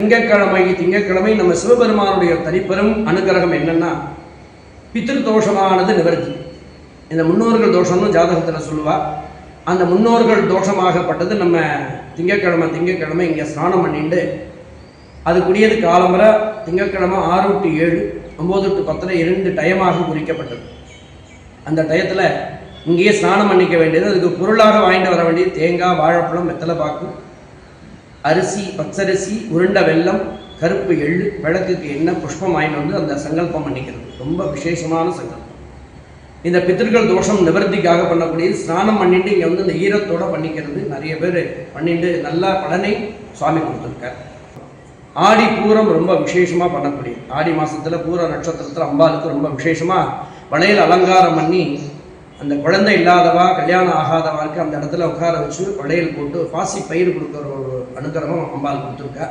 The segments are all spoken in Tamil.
திங்கட்கிழமை திங்கக்கிழமை நம்ம சிவபெருமானுடைய தனிப்பெரும் அனுகிரகம் என்னன்னா பித்திருதோஷமானது நிவர்த்தி. இந்த முன்னோர்கள் தோஷம்னு ஜாதகத்தில் சொல்லுவா. அந்த முன்னோர்கள் தோஷமாகப்பட்டது நம்ம திங்கக்கிழமை திங்கக்கிழமை இங்கே ஸ்நானம் பண்ணிட்டு அதுக்குரியது காலம்பரை திங்கக்கிழமை ஆறு டு ஏழு ஒம்பது டு பத்தில் இரண்டு டயமாக குறிக்கப்பட்டது. அந்த டயத்தில் இங்கேயே ஸ்நானம் பண்ணிக்க வேண்டியது அதுக்கு பொருளாக வாங்கிட்டு வர வேண்டியது தேங்காய் வாழைப்பழம் வெத்தலை பாக்கு அரிசி பச்சரிசி உருண்ட வெல்லம் கருப்பு எள்ளு விளக்குக்கு என்ன புஷ்பம் வாங்கிட்டு வந்து அந்த சங்கல்பம் பண்ணிக்கிறது. ரொம்ப விசேஷமான சங்கல்பம். இந்த பித்திருக்கள் தோஷம் நிவர்த்திக்காக பண்ணக்கூடியது ஸ்நானம் பண்ணிட்டு இங்கே வந்து இந்த ஈரத்தோடு பண்ணிக்கிறது. நிறைய பேர் பண்ணிட்டு நல்ல பலனை சுவாமி கொடுத்துருக்கார். ஆடி பூரம் ரொம்ப விசேஷமாக பண்ணக்கூடியது. ஆடி மாதத்தில் பூர நட்சத்திரத்தில் அம்பாளுக்கு ரொம்ப விசேஷமாக வளையல் அலங்காரம் பண்ணி அந்த குழந்தை இல்லாதவா கல்யாணம் ஆகாதவா இருக்குது அந்த இடத்துல உட்கார வச்சு வளையல் போட்டு பாசி பயிர் கொடுக்குற ஒரு அனுகிரகம் அம்பாள் கொடுத்துருக்கா.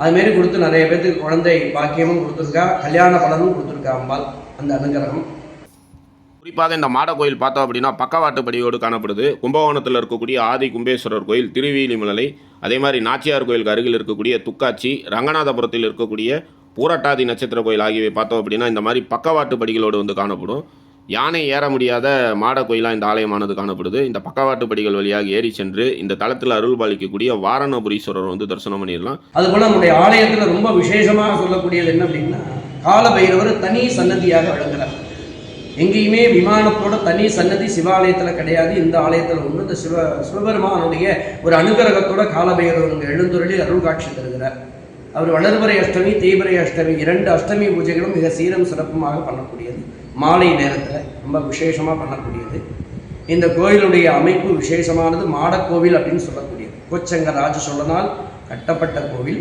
அதுமாரி கொடுத்து நிறைய பேர்த்துக்கு குழந்தை பாக்கியமும் கொடுத்துருக்கா. கல்யாண பலனும் கொடுத்துருக்கா அம்பாள் அந்த அனுகிரகம். குறிப்பாக இந்த மாட கோயில் பார்த்தோம் அப்படின்னா பக்கவாட்டுப்படியோடு காணப்படுது. கும்பகோணத்தில் இருக்கக்கூடிய ஆதி கும்பேஸ்வரர் கோயில் திருவிழிமலை அதே மாதிரி நாச்சியார் கோயிலுக்கு அருகில் இருக்கக்கூடிய துக்காச்சி ரங்கநாதபுரத்தில் இருக்கக்கூடிய பூரட்டாதி நட்சத்திர கோயில் ஆகியவை பார்த்தோம் அப்படின்னா இந்த மாதிரி பக்கவாட்டு படிகளோடு வந்து காணப்படும். யானை ஏற முடியாத மாட கோயிலாக இந்த ஆலயமானது காணப்படுது. இந்த பக்கவாட்டு படிகள் வழியாக ஏறி சென்று இந்த தளத்தில் அருள் பாலிக்கக்கூடிய வாரணபுரீஸ்வரர் வந்து தரிசனம் பண்ணிடலாம். அதுபோல் நம்முடைய ஆலயத்தில் ரொம்ப விசேஷமாக சொல்லக்கூடியது என்ன அப்படின்னா காலபைரவர் தனி சன்னதியாக வழங்குறார். எங்கேயுமே விமானத்தோட தனி சன்னதி சிவாலயத்தில் கிடையாது. இந்த ஆலயத்தில் ஒன்று இந்த சிவ சிவபெருமானுடைய ஒரு அனுகிரகத்தோட காலபைரவர் எழுந்துருளி அருள் காட்சி தருகிறார். அவர் வளர்வரை அஷ்டமி தீபரை அஷ்டமி இரண்டு அஷ்டமி பூஜைகளும் மிக சீரம் சிறப்புமாக பண்ணக்கூடியது. மாலை நேரத்தில் ரொம்ப விசேஷமாக பண்ணக்கூடியது. இந்த கோயிலுடைய அமைப்பு விசேஷமானது மாடக்கோவில் அப்படின்னு சொல்லக்கூடியது. கோச்சங்க ராஜ சொல்லனால் கட்டப்பட்ட கோவில்.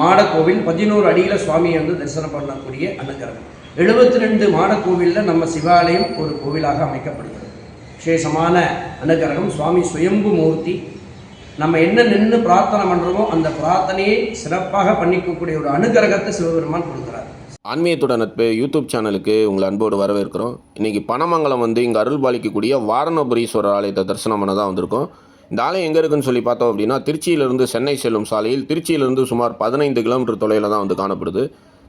மாடக்கோவில் பதினோரு அடியில் சுவாமியை வந்து தரிசனம் பண்ணக்கூடிய அனுகிரகம் எழுபத்தி ரெண்டு மாடக்கோவிலில் நம்ம சிவாலயம் ஒரு கோவிலாக அமைக்கப்படுகிறது. விசேஷமான அனுகிரகம் சுவாமி சுயம்பு மூர்த்தி நம்ம என்ன நின்று பிரார்த்தனை பண்ணுறோமோ அந்த பிரார்த்தனையை சிறப்பாக பண்ணிக்கக்கூடிய ஒரு அனுகிரகத்தை சிவபெருமான் கொடுக்குறார். ஆன்மீகத்துடன் நட்பு யூடியூப் சேனலுக்கு உங்களை அன்போடு வரவேற்கிறோம். இன்றைக்கி பனமங்கலம் வந்து இங்கே அருள் பாலிக்கக்கூடிய வாரணபுரீஸ்வரர் ஆலயத்தை தரிசனம் பண்ண தான் வந்திருக்கோம். இந்த ஆலயம் எங்கே இருக்குன்னு சொல்லி பார்த்தோம் அப்படின்னா திருச்சியிலிருந்து சென்னை செல்லும் சாலையில் திருச்சியிலிருந்து சுமார் பதினைந்து கிலோமீட்டர் தொலைவில் தான் வந்து காணப்படுது.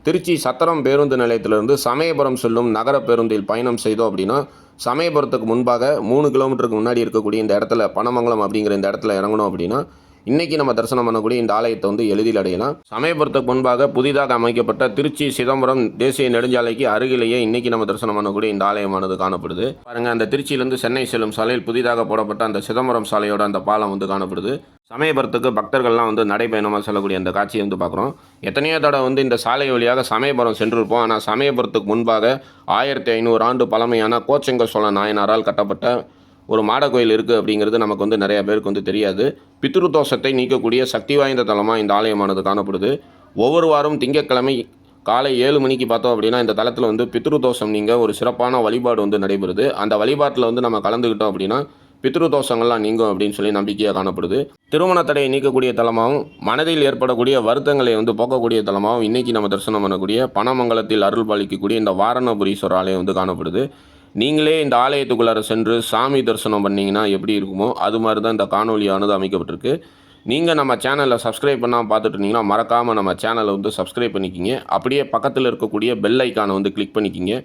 திருச்சி சத்திரம் பேருந்து நிலையத்திலிருந்து சமயபுரம் செல்லும் நகர பேருந்தில் பயணம் செய்தோம் அப்படின்னா சமயபுரத்துக்கு முன்பாக மூணு கிலோமீட்டருக்கு முன்னாடி இருக்கக்கூடிய இந்த இடத்துல பனமங்கலம் அப்படிங்கிற இந்த இடத்துல இறங்கணும் அப்படின்னா இன்றைக்கி நம்ம தரிசனம் பண்ணக்கூடிய இந்த ஆலயத்தை வந்து எளிதில் அடையலாம். சமயபுரத்துக்கு முன்பாக புதிதாக அமைக்கப்பட்ட திருச்சி சிதம்பரம் தேசிய நெடுஞ்சாலைக்கு அருகிலேயே இன்னைக்கு நம்ம தரிசனம் பண்ணக்கூடிய இந்த ஆலயமானது காணப்படுது. பாருங்க அந்த திருச்சியிலேருந்து சென்னை செல்லும் சாலையில் புதிதாக போடப்பட்ட அந்த சிதம்பரம் சாலையோட அந்த பாலம் வந்து காணப்படுது. சமயபுரத்துக்கு பக்தர்கள்லாம் வந்து நடைபயணமாக செல்லக்கூடிய அந்த காட்சியை வந்து பார்க்குறோம். எத்தனையோ தடவை வந்து இந்த சாலை வழியாக சமயபுரம் சென்றிருப்போம். ஆனால் சமயபுரத்துக்கு முன்பாக ஆயிரத்தி ஐநூறு ஆண்டு பழமையான கோச்செங்க சோழ நாயனாரால் கட்டப்பட்ட ஒரு மாட கோயில் இருக்குது அப்படிங்கிறது நமக்கு வந்து நிறையா பேருக்கு வந்து தெரியாது. பித்ரு தோஷத்தை நீக்கக்கூடிய சக்தி வாய்ந்த தலமாக இந்த ஆலயமானது காணப்படுது. ஒவ்வொரு வாரம் திங்கட்கிழமை காலை ஏழு மணிக்கு பார்த்தோம் அப்படின்னா இந்த தளத்தில் வந்து பித்ரு தோஷம் நீங்கள் ஒரு சிறப்பான வழிபாடு வந்து நடைபெறுது. அந்த வழிபாட்டில் வந்து நம்ம கலந்துக்கிட்டோம் அப்படின்னா பித்ரு தோஷங்கள்லாம் நீங்கும் அப்படின்னு சொல்லி நம்பிக்கையாக காணப்படுது. திருமண தடையை நீக்கக்கூடிய தலமாகவும் மனதில் ஏற்படக்கூடிய வருத்தங்களை வந்து போக்கக்கூடிய தலமாகவும் இன்றைக்கி நம்ம தரிசனம் பண்ணக்கூடிய பணமங்கலத்தில் அருள் பாலிக்கக்கூடிய இந்த வாரணபுரீஸ்வரர் ஆலயம் வந்து காணப்படுது. நீங்களே இந்த ஆலயத்துக்குள்ளார சென்று சாமி தரிசனம் பண்ணீங்கன்னா எப்படி இருக்குமோ அது மாதிரி தான் இந்த காணொலியானது அமைக்கப்பட்டிருக்கு. நீங்கள் நம்ம சேனலை சப்ஸ்கிரைப் பண்ணால் பார்த்துட்டு இருந்தீங்கன்னா மறக்காமல் நம்ம சேனலை வந்து சப்ஸ்கிரைப் பண்ணிக்கிங்க. அப்படியே பக்கத்தில் இருக்கக்கூடிய பெல் ஐக்கானை வந்து கிளிக் பண்ணிக்கிங்க.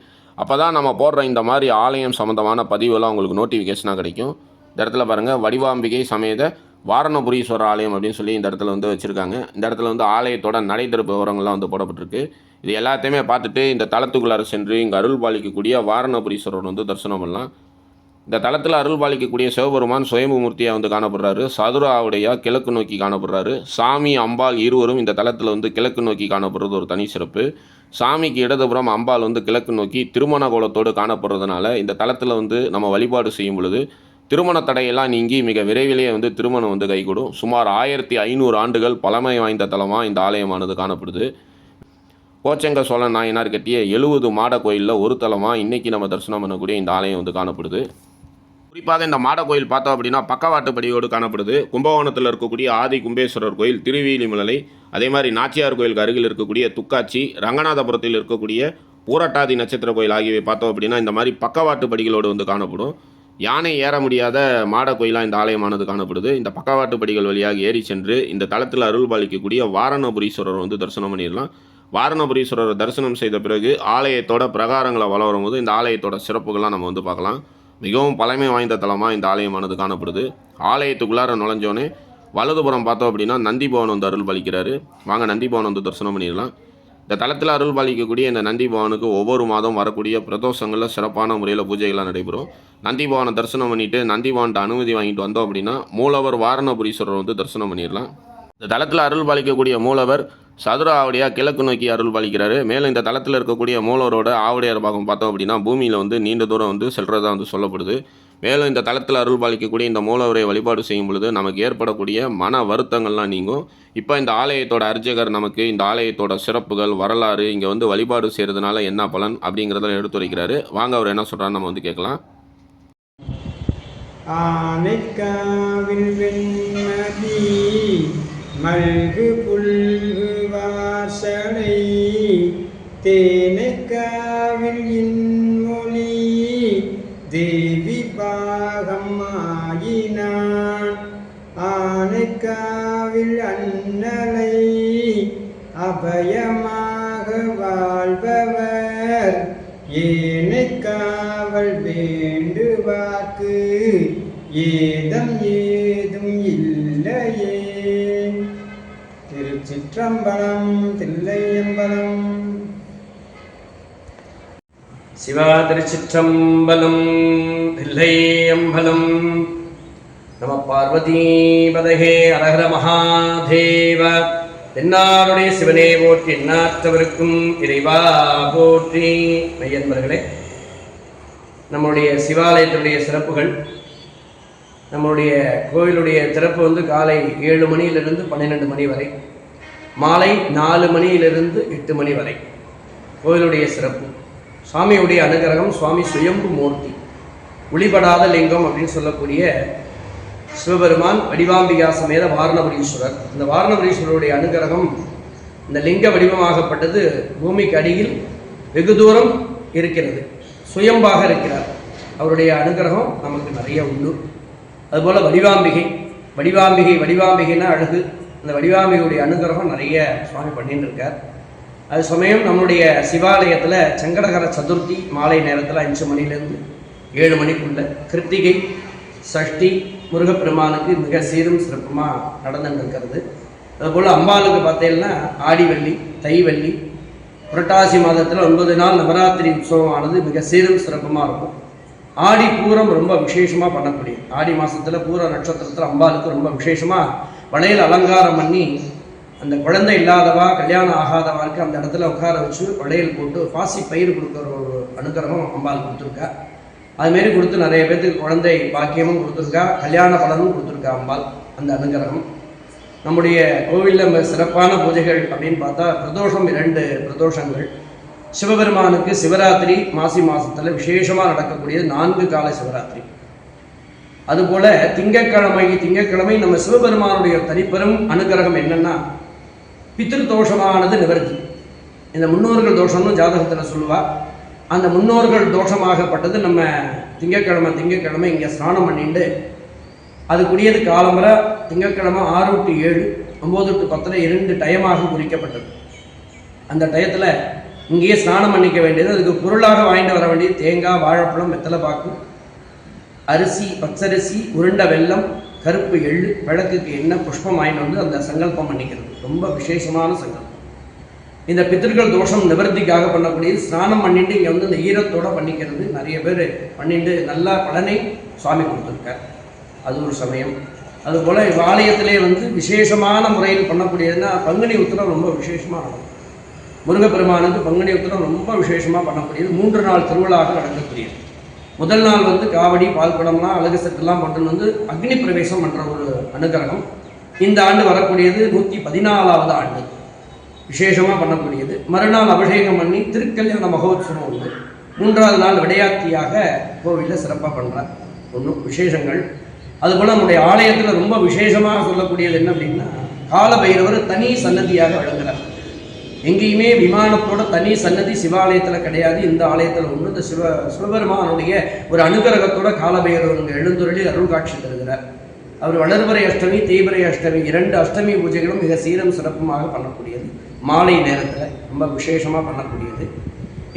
அப்போ தான் நம்ம போடுற இந்த மாதிரி ஆலயம் சம்மந்தமான பதிவுலாம் உங்களுக்கு நோட்டிஃபிகேஷனாக கிடைக்கும். இந்த இடத்துல பாருங்கள் வடிவாம்பிகை சமேத வாரணபுரீஸ்வரர் ஆலயம் அப்படின்னு சொல்லி இந்த இடத்துல வந்து வச்சுருக்காங்க. இந்த இடத்துல வந்து ஆலயத்தோட நடைதிறப்பு விவரங்கள்லாம் வந்து போடப்பட்டிருக்கு. இது எல்லாத்தையுமே பார்த்துட்டு இந்த தளத்துக்குள்ளார சென்று இங்கே அருள் பாலிக்கக்கூடிய வாரணபுரீஸ்வரர் வந்து தரிசனம் பண்ணலாம். இந்த தளத்தில் அருள் பாலிக்கக்கூடிய சிவபெருமான் சுயம்புமூர்த்தியாக வந்து காணப்படுறாரு. சதுராவுடைய கிழக்கு நோக்கி காணப்படுறாரு. சாமி அம்பாள் இருவரும் இந்த தளத்தில் வந்து கிழக்கு நோக்கி காணப்படுறது ஒரு தனி சிறப்பு. சாமிக்கு இடதுபுறம் அம்பாள் வந்து கிழக்கு நோக்கி திருமண கோலத்தோடு காணப்படுறதுனால இந்த தளத்தில் வந்து நம்ம வழிபாடு செய்யும் பொழுது திருமண தடையெல்லாம் நீங்கி மிக விரைவிலேயே வந்து திருமணம் வந்து கைகூடும். சுமார் ஆயிரத்தி ஐநூறு ஆண்டுகள் பழமை வாய்ந்த தலமாக இந்த ஆலயமானது காணப்படுது. கோச்சங்க சோழன் நாயனார் கட்டிய எழுபது மாட கோயிலில் ஒரு தலமாக இன்றைக்கி நம்ம தரிசனம் பண்ணக்கூடிய இந்த ஆலயம் வந்து காணப்படுது. குறிப்பாக இந்த மாட கோயில் பார்த்தோம் அப்படின்னா பக்கவாட்டுப்படியோடு காணப்படுது. கும்பகோணத்தில் இருக்கக்கூடிய ஆதி கும்பேஸ்வரர் கோயில் திருவிழிமலை அதே மாதிரி நாச்சியார் கோயிலுக்கு அருகில் இருக்கக்கூடிய துக்காச்சி ரங்கநாதபுரத்தில் இருக்கக்கூடிய பூரட்டாதி நட்சத்திர கோயில் ஆகியவை பார்த்தோம் அப்படின்னா இந்த மாதிரி பக்கவாட்டு படிகளோடு வந்து காணப்படும். யானை ஏற முடியாத மாட கோயிலாக இந்த ஆலயமானது காணப்படுது. இந்த பக்கவாட்டு படிகள் வழியாக ஏறி சென்று இந்த தளத்தில் அருள் பாலிக்கக்கூடிய வாரணபுரீஸ்வரர் வந்து தரிசனம் பண்ணிடலாம். வாரணபுரீஸ்வரரை தரிசனம் செய்த பிறகு ஆலயத்தோட பிரகாரங்களை வளரும் போது இந்த ஆலயத்தோட சிறப்புகள்லாம் நம்ம வந்து பார்க்கலாம். மிகவும் பழமை வாய்ந்த தலமாக இந்த ஆலயமானது காணப்படுது. ஆலயத்துக்குள்ளார நுழைஞ்சோன்னே வலதுபுறம் பார்த்தோம் அப்படின்னா நந்தி பவன் வந்து அருள் பாலிக்கிறாரு வாங்க நந்தி பவன் வந்து தரிசனம் பண்ணிடலாம். இந்த தளத்தில் அருள் பாலிக்கக்கூடிய இந்த நந்தி பவனுக்கு ஒவ்வொரு மாதம் வரக்கூடிய பிரதோஷங்களில் சிறப்பான முறையில் பூஜைகள்லாம் நடைபெறும். நந்தி பவனை தரிசனம் பண்ணிட்டு நந்தி பவன்கிட்ட அனுமதி வாங்கிட்டு வந்தோம் அப்படின்னா மூலவர் வாரணபுரீஸ்வரர் வந்து தரிசனம் பண்ணிடலாம். இந்த தளத்தில் அருள் பாலிக்கக்கூடிய மூலவர் சதுர ஆவடியாக கிழக்கு நோக்கி அருள் பாலிக்கிறாரு மேலும் இந்த தளத்தில் இருக்கக்கூடிய மூலவரோட ஆவடியார் பாகம் பார்த்தோம் அப்படின்னா பூமியில் வந்து நீண்ட தூரம் வந்து செல்றதா வந்து சொல்லப்படுது. மேலும் இந்த தளத்தில் அருள் பாலிக்கக்கூடிய இந்த மூலவரை வழிபாடு செய்யும் பொழுது நமக்கு ஏற்படக்கூடிய மன வருத்தங்கள்லாம் நீங்கும். இப்போ இந்த ஆலயத்தோட அர்ச்சகர் நமக்கு இந்த ஆலயத்தோட சிறப்புகள் வரலாறு இங்கே வந்து வழிபாடு செய்கிறதுனால என்ன பலன் அப்படிங்கிறத எடுத்துரைக்கிறாரு வாங்க அவர் என்ன சொல்கிறான்னு நம்ம வந்து கேட்கலாம். ஆனைக்காவில் வெண்மதி மல்கு புல்கு வாசனை தேனைக்காவில் இன்மொழி தேவி பாகம் ஆயினான் ஆனைக்காவில் அன்னலை அபயமாக வாழ்பவர். ஏனைக்காவல் வேண்டுவாக்கு ஏதம் ஏ சிற்றம்பலம் தில்லையம்பலம். சிவா திருச்சிற்றம்பலம் தில்லையம்பலம். நம பார்வதீபதகே அரகர மகாதேவ. தென்னாருடைய சிவனே போற்றி எண்ணாற்றவருக்கும் இறைவா போற்றி. மையன்பர்களே நம்முடைய சிவாலயத்தினுடைய சிறப்புகள். நம்மளுடைய கோயிலுடைய திறப்பு வந்து காலை ஏழு மணியிலிருந்து பன்னிரெண்டு மணி வரை. மாலை நாலு மணியிலிருந்து எட்டு மணி வரை. கோயிலுடைய சிறப்பு. சுவாமியுடைய அனுகிரகம் சுவாமி சுயம்பு மூர்த்தி. ஒளிபடாத லிங்கம் அப்படின்னு சொல்லக்கூடிய சிவபெருமான் வடிவாம்பிகா சமேத வாரணபுரீஸ்வரர். இந்த வாரணபுரீஸ்வரருடைய அனுகிரகம் இந்த லிங்க வடிவமாகப்பட்டது. பூமிக்கு அடியில் வெகு தூரம் இருக்கிறது. சுயம்பாக இருக்கிறார். அவருடைய அனுகிரகம் நமக்கு நிறைய உண்டு. அதுபோல் வடிவாம்பிகை. வடிவாம்பிகை வடிவாம்பிகைன்னா அழகு. அந்த வடிவாமையுடைய அனுகிரகம் நிறைய சுவாமி பண்ணிட்டு இருக்கார் அது சமயம் நம்முடைய சிவாலயத்தில் சங்கடகர சதுர்த்தி மாலை நேரத்தில் அஞ்சு மணிலேருந்து ஏழு மணிக்குள்ள கிருத்திகை சஷ்டி முருகப்பெருமானுக்கு மிக சீரும் சிறப்புமாக நடந்துட்டு இருக்கிறது அதுபோல் அம்பாளுக்கு பார்த்தீங்கன்னா ஆடிவள்ளி தைவள்ளி புரட்டாசி மாதத்தில் ஒன்பது நாள் நவராத்திரி உற்சவமானது மிக சீரும் சிறப்புமாக இருக்கும். ஆடி பூரம் ரொம்ப விசேஷமாக பண்ணக்கூடிய ஆடி மாதத்தில் பூர நட்சத்திரத்தில் அம்பாளுக்கு ரொம்ப விசேஷமாக வளையல் அலங்காரம் பண்ணி அந்த குழந்தை இல்லாதவா கல்யாணம் ஆகாதவாருக்கு அந்த இடத்துல உட்கார வச்சு வளையல் போட்டு பாசி பயிர் கொடுக்குற ஒரு அனுகிரகம் அம்பாள் கொடுத்துருக்கா. அதுமாரி கொடுத்து நிறைய பேர்த்துக்கு குழந்தை பாக்கியமும் கொடுத்துருக்கா கல்யாண பலனும் கொடுத்துருக்கா அம்பாள் அந்த அனுகிரகம். நம்முடைய கோவிலில் மிக சிறப்பான பூஜைகள் அப்படின்னு பார்த்தா பிரதோஷம் இரண்டு பிரதோஷங்கள். சிவபெருமானுக்கு சிவராத்திரி மாசி மாதத்தில் விசேஷமாக நடக்கக்கூடியது நான்கு கால சிவராத்திரி. அதுபோல திங்கட்கிழமை திங்கட்கிழமை நம்ம சிவபெருமானுடைய தனிப்பெரும் அனுகிரகம் என்னன்னா பித்திருதோஷமானது நிவர்த்தி. இந்த முன்னோர்கள் தோஷம்னு ஜாதகத்தில் சொல்லுவா. அந்த முன்னோர்கள் தோஷமாகப்பட்டது நம்ம திங்கக்கிழமை திங்கக்கிழமை இங்கே ஸ்நானம் பண்ணிட்டு அதுக்குரியது காலம்பரை திங்கக்கிழமை ஆறு டு ஏழு ஒம்பது டு பத்தில் இரண்டு டயமாக குறிக்கப்பட்டது. அந்த டயத்தில் இங்கேயே ஸ்நானம் பண்ணிக்க வேண்டியது அதுக்கு பொருளாக வாங்கிட்டு வர வேண்டியது தேங்காய் வாழைப்பழம் வெத்தலை பாக்கு அரிசி பச்சரிசி உருண்டை வெல்லம் கருப்பு எள்ளு விளக்குக்கு என்ன புஷ்பம் வாங்கிட்டு வந்து அந்த சங்கல்பம் பண்ணிக்கிறது. ரொம்ப விசேஷமான சங்கல்பம் இந்த பித்திருக்கள் தோஷம் நிவர்த்திக்காக பண்ணக்கூடியது ஸ்நானம் பண்ணிட்டு இங்கே வந்து இந்த ஈரத்தோடு பண்ணிக்கிறது. நிறைய பேர் பண்ணிட்டு நல்ல பலனை சுவாமி கொடுத்துருக்கார். அது ஒரு சமயம். அதுபோல் ஆலயத்திலே வந்து விசேஷமான முறையில் பண்ணக்கூடியதுன்னா பங்குனி உத்திரம் ரொம்ப விசேஷமாக நடக்கும் முருகப்பெருமானுக்கு பங்குனி உத்திரம் ரொம்ப விசேஷமாக பண்ணக்கூடியது. மூன்று நாள் திருவிழாக நடக்கக்கூடியது. முதல் நாள் வந்து காவடி பால் குடம்லாம் அழகு செட்டெல்லாம் கொண்டு வந்து அக்னி பிரவேசம் பண்ணுற ஒரு அனுகிரகம் இந்த ஆண்டு வரக்கூடியது நூற்றி பதினாலாவது ஆண்டு. விசேஷமாக பண்ணக்கூடியது. மறுநாள் அபிஷேகம் பண்ணி திருக்கல்யாண மகோத்சவம் உண்டு. மூன்றாவது நாள் விடையாத்தியாக கோவிலில் சிறப்பாக பண்ணுறார் ஒன்றும் விசேஷங்கள். அதுபோல் நம்முடைய ஆலயத்தில் ரொம்ப விசேஷமாக சொல்லக்கூடியது என்ன அப்படின்னா காலபைரவர் தனி சன்னதியாக விளங்குறார் எங்கேயுமே விமானத்தோட தனி சன்னதி சிவாலயத்தில் கிடையாது. இந்த ஆலயத்தில் ஒன்று இந்த சிவ சிவபெருமானுடைய ஒரு அனுகிரகத்தோட காலபைரவர் இங்கே எழுந்துருளி அருள் காட்சி தருகிறார். அவர் வளர்வரை அஷ்டமி தீபரை அஷ்டமி இரண்டு அஷ்டமி பூஜைகளும் மிக சீரம் சிறப்புமாக பண்ணக்கூடியது. மாலை நேரத்தில் ரொம்ப விசேஷமாக பண்ணக்கூடியது.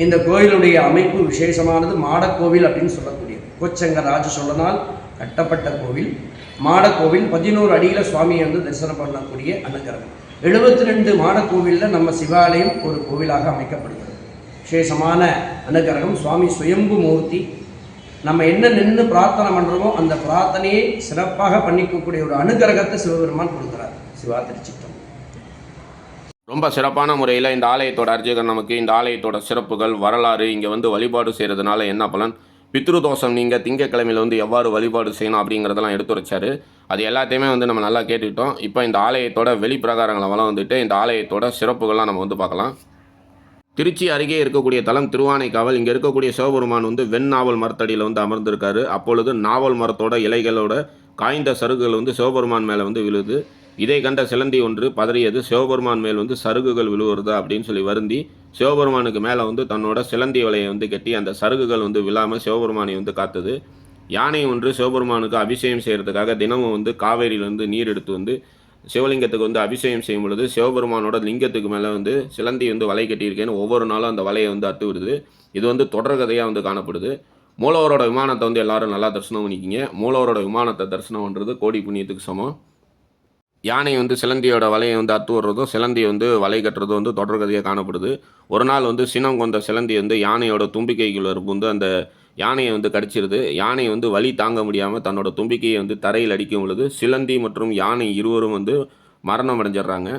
இந்த கோயிலுடைய அமைப்பு விசேஷமானது மாடக்கோவில் அப்படின்னு சொல்லக்கூடியது. கோச்சங்க ராஜ சொல்லனால் கட்டப்பட்ட கோவில். மாடக்கோவில் பதினோரு அடியில் சுவாமியை வந்து தரிசனம் பண்ணக்கூடிய அனுகிரகம். எழுபத்தி ரெண்டு மாடக்கோவிலில் நம்ம சிவாலயம் ஒரு கோவிலாக அமைக்கப்படுகிறது. விசேஷமான அனுகிரகம் சுவாமி சுயம்பு மூர்த்தி. நம்ம என்ன நின்று பிரார்த்தனை பண்ணுறோமோ அந்த பிரார்த்தனையை சிறப்பாக பண்ணிக்கக்கூடிய ஒரு அனுகிரகத்தை சிவபெருமான் கொடுக்குறார். சிவா திருச்சிட்டம் ரொம்ப சிறப்பான முறையில் இந்த ஆலயத்தோட அர்ச்சகர் நமக்கு இந்த ஆலயத்தோட சிறப்புகள் வரலாறு இங்கே வந்து வழிபாடு செய்கிறதுனால என்ன பலன்? பித்ரு தோஷம் நீங்கள் திங்கக்கிழமையில் வந்து எவ்வாறு வழிபாடு செய்யணும் அப்படிங்கிறதெல்லாம் எடுத்து அது எல்லாத்தையுமே வந்து நம்ம நல்லா கேட்டுக்கிட்டோம். இப்போ இந்த ஆலயத்தோட வெளிப்பிரகாரங்களை வளம் வந்துட்டு இந்த ஆலயத்தோட சிறப்புகள்லாம் நம்ம வந்து பார்க்கலாம். திருச்சி அருகே இருக்கக்கூடிய தலம் திருவானைக்காவல். இங்கே இருக்கக்கூடிய சிவபெருமான் வந்து வெண்ணாவல் மரத்தடியில் வந்து அமர்ந்திருக்காரு. அப்பொழுது நாவல் மரத்தோட இலைகளோட காய்ந்த சருகுகள் வந்து சிவபெருமான் மேலே வந்து விழுது. இதை கண்ட சிலந்தி ஒன்று பதறியது. சிவபெருமான் மேல் வந்து சருகுகள் விழுவுறதா அப்படின்னு சொல்லி வருந்தி சிவபெருமானுக்கு மேலே வந்து தன்னோட சிலந்தி வலையை வந்து கட்டி அந்த சருகுகள் வந்து விழாமல் சிவபெருமானை வந்து காத்தது. யானை ஒன்று சிவபெருமானுக்கு அபிஷேகம் செய்கிறதுக்காக தினமும் வந்து காவேரியிலேருந்து நீர் எடுத்து வந்து சிவலிங்கத்துக்கு வந்து அபிஷேகம் செய்யும் பொழுது சிவபெருமானோட லிங்கத்துக்கு மேலே வந்து சிலந்தி வந்து வலை கட்டியிருக்கேன்னு ஒவ்வொரு நாளும் அந்த வலையை வந்து அத்து விடுது. இது வந்து தொடர்கதையாக வந்து காணப்படுது. மூலவரோட விமானத்தை வந்து எல்லாரும் நல்லா தரிசனம் பண்ணிக்கிங்க. மூலவரோட விமானத்தை தரிசனம் பண்ணுறது கோடி புண்ணியத்துக்கு சமம். யானை வந்து சிலந்தியோட வலையை வந்து அத்து விடுறதும் சிலந்தி வந்து வலை கட்டுறதும் வந்து தொடர்கதையாக காணப்படுது. ஒரு நாள் வந்து சினம் கொண்ட சிலந்தி வந்து யானையோட தும்பிக்கைகள் வந்து அந்த யானையை வந்து கடிச்சிருது. யானை வந்து வலி தாங்க முடியாமல் தன்னோட தும்பிக்கையை வந்து தரையில் அடிக்கும் பொழுது சிலந்தி மற்றும் யானை இருவரும் வந்து மரணம் அடைஞ்சிடுறாங்க.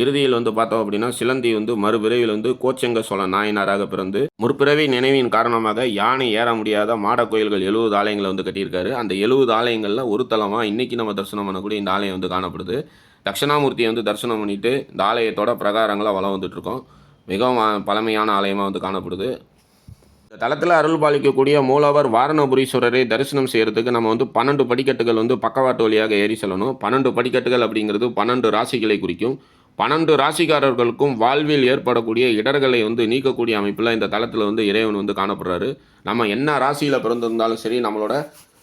இறுதியில் வந்து பார்த்தோம் அப்படின்னா சிலந்தி வந்து மறுபிறவியில் வந்து கோச்செங்க சோழ நாயனாராக பிறந்து முற்பிறவி நினைவின் காரணமாக யானை ஏற முடியாத மாட கோயில்கள் எழுபது ஆலயங்களை வந்து கட்டியிருக்காரு. அந்த எழுபது ஆலயங்களில் ஒரு தலமாக இன்னைக்கு நம்ம தரிசனம் பண்ணக்கூடிய இந்த ஆலயம் வந்து காணப்படுது. தட்சிணாமூர்த்தியை வந்து தரிசனம் பண்ணிட்டு இந்த ஆலயத்தோட பிரகாரங்களாக வளம் வந்துட்டுருக்கோம். மிகவும் பழமையான ஆலயமாக வந்து காணப்படுது. இந்த தலத்தில் அருள் பாலிக்கக்கூடிய மூலவர் வாரணபுரீஸ்வரரை தரிசனம் செய்கிறதுக்கு நம்ம வந்து பன்னெண்டு படிக்கட்டுகள் வந்து பக்கவாட்டு வழியாக ஏறி செல்லணும். பன்னெண்டு படிக்கட்டுகள் அப்படிங்கிறது பன்னெண்டு ராசிகளை குறிக்கும். பன்னெண்டு ராசிக்காரர்களுக்கும் வாழ்வில் ஏற்படக்கூடிய இடர்களை வந்து நீக்கக்கூடிய அமைப்பில் இந்த தளத்தில் வந்து இறைவன் வந்து காணப்படுறாரு. நம்ம என்ன ராசியில் பிறந்திருந்தாலும் சரி நம்மளோட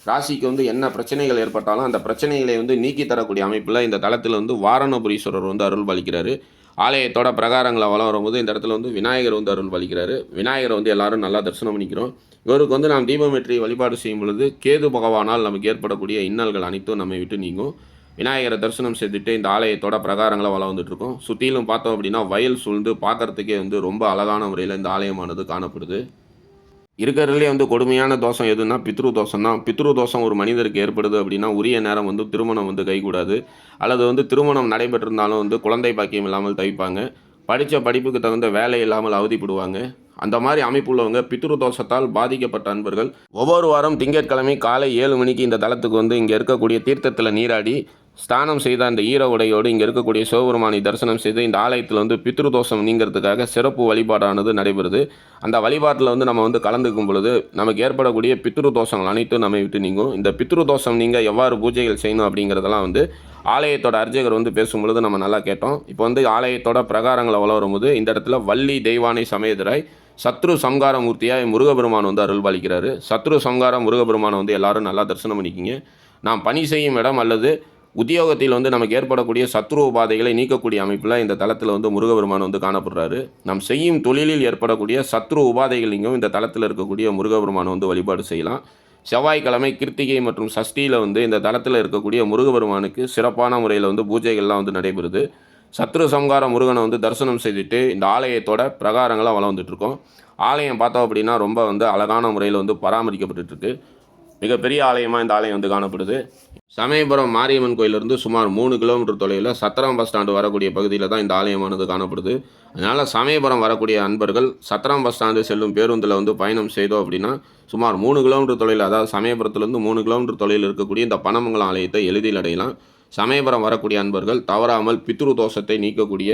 ராசிக்கு வந்து என்ன பிரச்சனைகள் ஏற்பட்டாலும் அந்த பிரச்சனைகளை வந்து நீக்கி தரக்கூடிய அமைப்பில் இந்த தளத்தில் வந்து வாரணபுரீஸ்வரர் வந்து அருள் பலிக்கிறாரு ஆலயத்தோட பிரகாரங்களை வளம் வரும்போது இந்த இடத்துல வந்து விநாயகர் வந்து அருள் பலிக்கிறாரு விநாயகரை வந்து எல்லாரும் நல்லா தரிசனம் பண்ணிக்கிறோம். இவருக்கு வந்து நாம் தீபமேற்றி வழிபாடு செய்யும் பொழுது கேது பகவானால் நமக்கு ஏற்படக்கூடிய இன்னல்கள் அனைத்தும் நம்மை விட்டு நீங்கும். விநாயகரை தரிசனம் செய்துட்டு இந்த ஆலயத்தோட பிரகாரங்களை வளம் இருக்கோம் சுற்றிலும் பார்த்தோம் அப்படின்னா வயல் சூழ்ந்து பார்க்கறதுக்கே வந்து ரொம்ப அழகான முறையில் இந்த ஆலயமானது காணப்படுது. இருக்கிறதுலே வந்து கொடுமையான தோஷம் எதுனா பித்ரு தோஷம் தான் பித்ரு தோஷம் ஒரு மனிதருக்கு ஏற்படுது அப்படின்னா உரிய நேரம் வந்து திருமணம் வந்து கைகூடாது. அல்லது வந்து திருமணம் நடைபெற்றிருந்தாலும் வந்து குழந்தை பாக்கியம் இல்லாமல் தவிப்பாங்க. படித்த படிப்புக்கு தகுந்த வேலை இல்லாமல் அவதிப்படுவாங்க. அந்த மாதிரி அமைப்புள்ளவங்க பித்ரு தோஷத்தால் பாதிக்கப்பட்ட அன்பர்கள். ஒவ்வொரு வாரம் திங்கட்கிழமை காலை ஏழு மணிக்கு இந்த தளத்துக்கு வந்து இங்கே இருக்கக்கூடிய தீர்த்தத்தில் நீராடி ஸ்நானம் செய்த அந்த ஈர உடையோடு இங்கே இருக்கக்கூடிய சிவபெருமானை தரிசனம் செய்து இந்த ஆலயத்தில் வந்து பித்ரு தோஷம் நீங்கிறதுக்காக சிறப்பு வழிபாடானது நடைபெறுது. அந்த வழிபாட்டில் வந்து நம்ம வந்து கலந்துக்கும் பொழுது நமக்கு ஏற்படக்கூடிய பித்ரு தோஷங்கள் அனைத்தும் நம்ம விட்டு நீங்கும். இந்த பித்ரு தோஷம் நீங்கள் எவ்வாறு பூஜைகள் செய்யணும் அப்படிங்கிறதெல்லாம் வந்து ஆலயத்தோட அர்ச்சகர் வந்து பேசும்பொழுது நம்ம நல்லா கேட்டோம். இப்போ வந்து ஆலயத்தோட பிரகாரங்களை வளரும்போது இந்த இடத்துல வள்ளி தெய்வானை சமயதுராய் சத்ரு சங்கார மூர்த்தியாக முருகபெருமான் வந்து அருள்பாலிக்கிறாரு. சத்ரு சங்காரம் முருகபெருமானை வந்து எல்லாரும் நல்லா தரிசனம் பண்ணிக்கிங்க. நாம் பணி செய்யும் இடம் அல்லது உத்தியோகத்தில் வந்து நமக்கு ஏற்படக்கூடிய சத்ரு உபாதைகளை நீக்கக்கூடிய அமைப்பில் இந்த தளத்தில் வந்து முருகபெருமான் வந்து காணப்படுறாரு. நாம் செய்யும் தொழிலில் ஏற்படக்கூடிய சத்ரு உபாதைகள் இங்கும் இந்த தளத்தில் இருக்கக்கூடிய முருகபெருமானை வந்து வழிபாடு செய்யலாம். செவ்வாய்க்கிழமை கிருத்திகை மற்றும் சஷ்டியில் வந்து இந்த தளத்தில் இருக்கக்கூடிய முருகபெருமானுக்கு சிறப்பான முறையில் வந்து பூஜைகள்லாம் வந்து நடைபெறுது. சத்ரு சம்கார முருகனை வந்து தரிசனம் செய்துட்டு இந்த ஆலயத்தோட பிரகாரங்களாக வளம் இருக்கோம். ஆலயம் பார்த்தோம் அப்படின்னா ரொம்ப வந்து அழகான முறையில் வந்து பராமரிக்கப்பட்டுருக்கு மிகப்பெரிய ஆலயமாக இந்த ஆலயம் வந்து காணப்படுது. சமயபுரம் மாரியம்மன் கோயிலிருந்து சுமார் மூணு கிலோமீட்டர் தொலைவில் சத்திரம் பஸ் ஸ்டாண்டு வரக்கூடிய பகுதியில் தான் இந்த ஆலயமானது காணப்படுது. அதனால் சமயபுரம் வரக்கூடிய அன்பர்கள் சத்திரம் பஸ் ஸ்டாண்டு செல்லும் பேருந்தில் வந்து பயணம் செய்தோம் அப்படின்னா சுமார் மூணு கிலோமீட்டர் தொலைவில் அதாவது சமயபுரத்துலேருந்து மூணு கிலோமீட்டர் தொலைவில் இருக்கக்கூடிய இந்த பனமங்கலம் ஆலயத்தை எளிதில் அடையலாம். சமயபுரம் வரக்கூடிய அன்பர்கள் தவறாமல் பித்ரு தோஷத்தை நீக்கக்கூடிய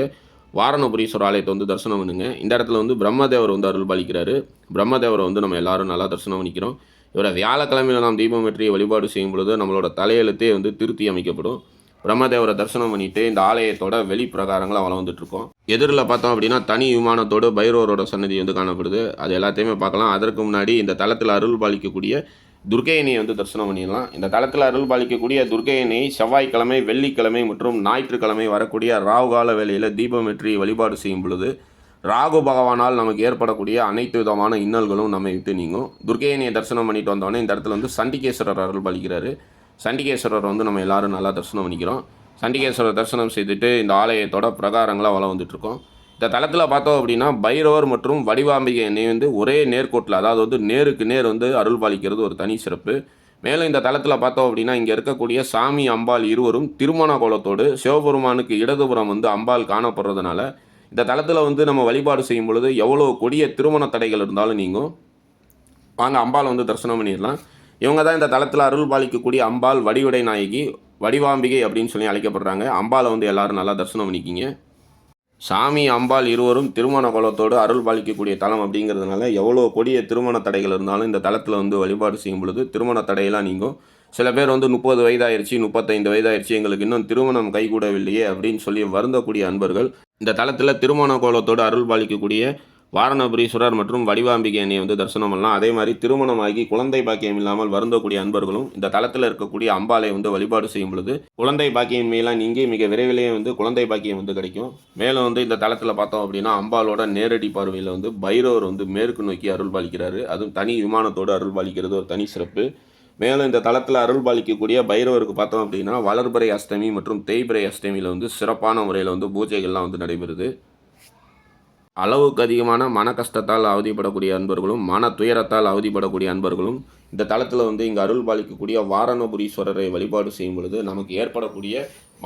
வாரணபுரீஸ்வரர் ஆலயத்தை வந்து தரிசனம் பண்ணுங்க. இந்த இடத்துல வந்து பிரம்மதேவர் வந்து அருள் பாலிக்கிறாரு பிரம்மதேவரை வந்து நம்ம எல்லாரும் நல்லா தரிசனம் பண்ணிக்கிறோம். இவரை வியாழக்கிழமையில் நாம் தீபம் வெற்றியை வழிபாடு செய்யும் பொழுது நம்மளோட தலையெழுத்தே வந்து திருத்தி அமைக்கப்படும். பிரம்மதேவரை தரிசனம் பண்ணிட்டு இந்த ஆலயத்தோட வெளி பிரகாரங்களை வளம் இருக்கோம். எதிரில் பார்த்தோம் அப்படின்னா தனி விமானத்தோடு பைரவரோட சன்னதி வந்து காணப்படுது. அது எல்லாத்தையுமே பார்க்கலாம். அதற்கு முன்னாடி இந்த தளத்தில் அருள் பாலிக்கக்கூடிய துர்க்கையணியை வந்து தரிசனம் பண்ணிடலாம். இந்த தளத்தில் அருள் பாலிக்கக்கூடிய துர்க்கையணி செவ்வாய்க்கிழமை வெள்ளிக்கிழமை மற்றும் ஞாயிற்றுக்கிழமை வரக்கூடிய ராவுகால வேலையில் தீபம் வெற்றி வழிபாடு செய்யும் பொழுது ராகு பகவானால் நமக்கு ஏற்படக்கூடிய அனைத்து விதமான இன்னல்களும் நம்மை விட்டு நீங்கும். துர்கையனையை தரிசனம் பண்ணிட்டு வந்தோடனே இந்த இடத்துல வந்து சண்டிகேஸ்வரர் அருள் பலிக்கிறாரு. சண்டிகேஸ்வரர் வந்து நம்ம எல்லாரும் நல்லா தரிசனம் பண்ணிக்கிறோம். சண்டிகேஸ்வரர் தரிசனம் செய்துட்டு இந்த ஆலயத்தோட பிரகாரங்களாக வளம் வந்துட்டுருக்கோம். இந்த தளத்தில் பார்த்தோம் அப்படின்னா பைரவர் மற்றும் வடிவாம்பிகை எண்ணெய் வந்து ஒரே நேர்கோட்டில் அதாவது வந்து நேருக்கு நேர் வந்து அருள் பாலிக்கிறது ஒரு தனி சிறப்பு. மேலும் இந்த தளத்தில் பார்த்தோம் அப்படின்னா இங்கே இருக்கக்கூடிய சாமி அம்பாள் இருவரும் திருமண கோலத்தோடு சிவபெருமானுக்கு இடதுபுறம் வந்து அம்பாள் காணப்படுறதுனால இந்த தளத்தில் வந்து நம்ம வழிபாடு செய்யும் பொழுது எவ்வளோ கொடிய திருமண தடைகள் இருந்தாலும் நீங்கள் வாங்க அம்பாள் வந்து தரிசனம் பண்ணிடலாம். இவங்க தான் இந்த தளத்தில் அருள் பாலிக்கக்கூடிய அம்பாள் வடிவுடை நாயகி வடிவாம்பிகை அப்படின்னு சொல்லி அழைக்கப்படுறாங்க. அம்பாளை வந்து எல்லாரும் நல்லா தரிசனம் பண்ணிக்கிங்க. சாமி அம்பாள் இருவரும் திருமண குலத்தோடு அருள் பாலிக்கக்கூடிய தலம் அப்படிங்கிறதுனால எவ்வளோ கொடிய திருமண தடைகள் இருந்தாலும் இந்த தளத்தில் வந்து வழிபாடு செய்யும் பொழுது திருமண தடையெல்லாம் நீங்கும் சில பேர் வந்து முப்பது வயதாயிருச்சு முப்பத்தைந்து வயதாயிருச்சு எங்களுக்கு இன்னும் திருமணம் கைகூடவில்லையே அப்படின்னு சொல்லி வருந்தக்கூடிய அன்பர்கள் இந்த தளத்தில் திருமண கோலத்தோடு அருள் பாலிக்கக்கூடிய வாரணபுரீஸ்வரர் மற்றும் வடிவாம்பிகை அன்னையை வந்து தரிசனம் பண்ணலாம். அதே மாதிரி திருமணமாகி குழந்தை பாக்கியம் இல்லாமல் வருந்தக்கூடிய அன்பர்களும் இந்த தளத்தில் இருக்கக்கூடிய அம்பாலை வந்து வழிபாடு செய்யும் பொழுது குழந்தை பாக்கியின்மையெல்லாம் நீங்கி மிக விரைவிலேயே வந்து குழந்தை பாக்கியம் வந்து கிடைக்கும். மேலும் வந்து இந்த தளத்தில் பார்த்தோம் அப்படின்னா அம்பாலோட நேரடி பார்வையில் வந்து பைரவர் வந்து மேற்கு நோக்கி அருள் பாலிக்கிறாரு. அதுவும் தனி விமானத்தோடு அருள் பாலிக்கிறது ஒரு தனி சிறப்பு. மேலும் இந்த தளத்தில் அருள் பாலிக்கக்கூடிய பைரவருக்கு பார்த்தோம் அப்படின்னா வளர்பிறை அஷ்டமி மற்றும் தேய்பிறை அஷ்டமியில் வந்து சிறப்பான முறையில் வந்து பூஜைகள்லாம் வந்து நடைபெறுது. அளவுக்கு அதிகமான மன கஷ்டத்தால் அவதிப்படக்கூடிய அன்பர்களும் மன துயரத்தால் அவதிப்படக்கூடிய அன்பர்களும் இந்த தளத்தில் வந்து இங்கே அருள் பாலிக்கக்கூடிய வாரணபுரீஸ்வரரை வழிபாடு செய்யும் பொழுது நமக்கு ஏற்படக்கூடிய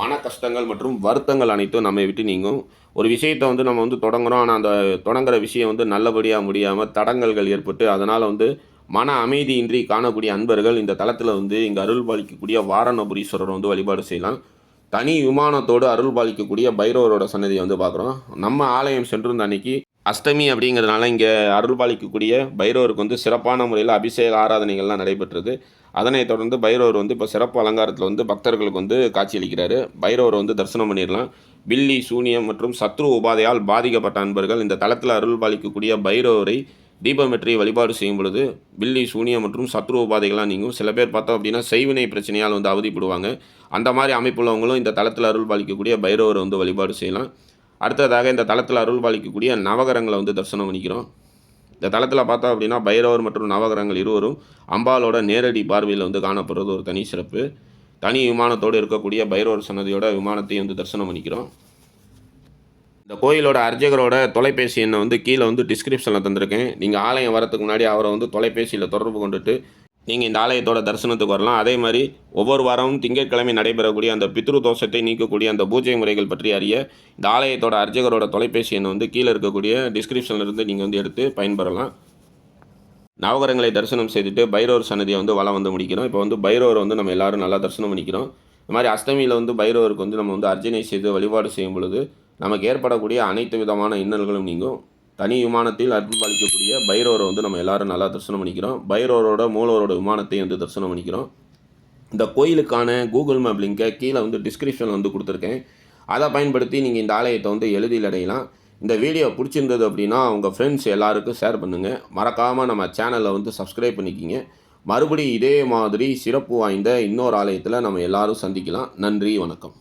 மன கஷ்டங்கள் மற்றும் வருத்தங்கள் அனைத்தும் நம்மை விட்டு நீங்கும். ஒரு விஷயத்தை வந்து நம்ம வந்து தொடங்குறோம் ஆனால் அந்த தொடங்குற விஷயம் வந்து நல்லபடியாக முடியாமல் தடங்கல்கள் ஏற்பட்டு அதனால் வந்து மன அமைதியின்றி காணக்கூடிய அன்பர்கள் இந்த தளத்தில் வந்து இங்கே அருள் பாலிக்கக்கூடிய வாரணபுரீஸ்வரரை வந்து வழிபாடு செய்யலாம். தனி விமானத்தோடு அருள் பாலிக்கக்கூடிய பைரவரோட சன்னதியை வந்து பார்க்குறோம். நம்ம ஆலயம் சென்றிருந்த அன்னைக்கு அஷ்டமி அப்படிங்கிறதுனால இங்கே அருள் பாலிக்கக்கூடிய பைரவருக்கு வந்து சிறப்பான முறையில் அபிஷேக ஆராதனைகள்லாம் நடைபெற்றது அதனைத் தொடர்ந்து பைரவர் வந்து இப்போ சிறப்பு அலங்காரத்தில் வந்து பக்தர்களுக்கு வந்து காட்சியளிக்கிறாரு பைரவர் வந்து தரிசனம் பண்ணிடலாம். பில்லி சூனியம் மற்றும் சத்ரு உபாதையால் பாதிக்கப்பட்ட அன்பர்கள் இந்த தளத்தில் அருள் பாலிக்கக்கூடிய பைரவரை தீபமெற்றி வழிபாடு செய்யும் பொழுது பில்லி சூனியம் மற்றும் சத்ரு உபாதைகள்லாம் நீங்கும். சில பேர் பார்த்தோம் அப்படின்னா செய்வினை பிரச்சனையால் வந்து அவதிப்படுவாங்க. அந்த மாதிரி அமைப்புள்ளவங்களும் இந்த தளத்தில் அருள் பாலிக்கக்கூடிய பைரவரை வந்து வழிபாடு செய்யலாம். அடுத்ததாக இந்த தளத்தில் அருள் பாலிக்கக்கூடிய நவகரங்களை வந்து தரிசனம் பண்ணிக்கிறோம். இந்த தளத்தில் பார்த்தோம் அப்படின்னா பைரவர் மற்றும் நவகரங்கள் இருவரும் அம்பாலோட நேரடி பார்வையில் வந்து காணப்படுறது ஒரு தனி சிறப்பு. தனி விமானத்தோடு இருக்கக்கூடிய பைரவர் சன்னதியோட விமானத்தையும் வந்து தரிசனம் பண்ணிக்கிறோம். இந்த கோயிலோட அர்ச்சகரோட தொலைபேசி எண்ணை வந்து கீழே வந்து டிஸ்கிரிப்ஷனில் தந்திருக்கேன். நீங்கள் ஆலயம் வரதுக்கு முன்னாடி அவரை வந்து தொலைபேசியில் தொடர்பு கொண்டுட்டு நீங்கள் இந்த ஆலயத்தோட தரிசனத்துக்கு வரலாம். அதே மாதிரி ஒவ்வொரு வாரமும் திங்கட்கிழமை நடைபெறக்கூடிய அந்த பித்ரு தோஷத்தை நீக்கக்கூடிய அந்த பூஜை முறைகள் பற்றி அறிய இந்த ஆலயத்தோட அர்ச்சகரோட தொலைபேசி எண்ணை வந்து கீழே இருக்கக்கூடிய டிஸ்கிரிப்ஷன்ல இருந்து நீங்கள் வந்து எடுத்து பயன்பெறலாம். நவகரங்களை தரிசனம் செய்துட்டு பைரவர் சன்னதியை வந்து வலம் வந்து முடிக்கிறோம். இப்போ வந்து பைரவர் வந்து நம்ம எல்லோரும் நல்லா தரிசனம் பண்ணிக்கிறோம். இந்த மாதிரி அஷ்டமியில் வந்து பைரவருக்கு வந்து நம்ம வந்து அர்ச்சனை செய்து வழிபாடு செய்யும் பொழுது நமக்கு ஏற்படக்கூடிய அனைத்து விதமான இன்னல்களும் நீங்கும். தனி விமானத்தில் அருள்பாலிக்கக்கூடிய பைரோரை வந்து நம்ம எல்லாரும் நல்லா தரிசனம் பண்ணிக்கிறோம். பைரோரோட மூலவரோட விமானத்தை வந்து தரிசனம் பண்ணிக்கிறோம். இந்த கோயிலுக்கான கூகுள் மேப் லிங்கை கீழே வந்து டிஸ்கிரிப்ஷனில் வந்து கொடுத்துருக்கேன். அதை பயன்படுத்தி நீங்கள் இந்த ஆலயத்தை வந்து எளிதில் அடையலாம். இந்த வீடியோ பிடிச்சிருந்தது அப்படின்னா உங்கள் ஃப்ரெண்ட்ஸ் எல்லாருக்கும் ஷேர் பண்ணுங்கள் மறக்காமல் நம்ம சேனலை வந்து சப்ஸ்கிரைப் பண்ணிக்கிங்க. மறுபடியும் இதே மாதிரி சிறப்பு வாய்ந்த இன்னொரு ஆலயத்தில் நம்ம எல்லோரும் சந்திக்கலாம். நன்றி வணக்கம்.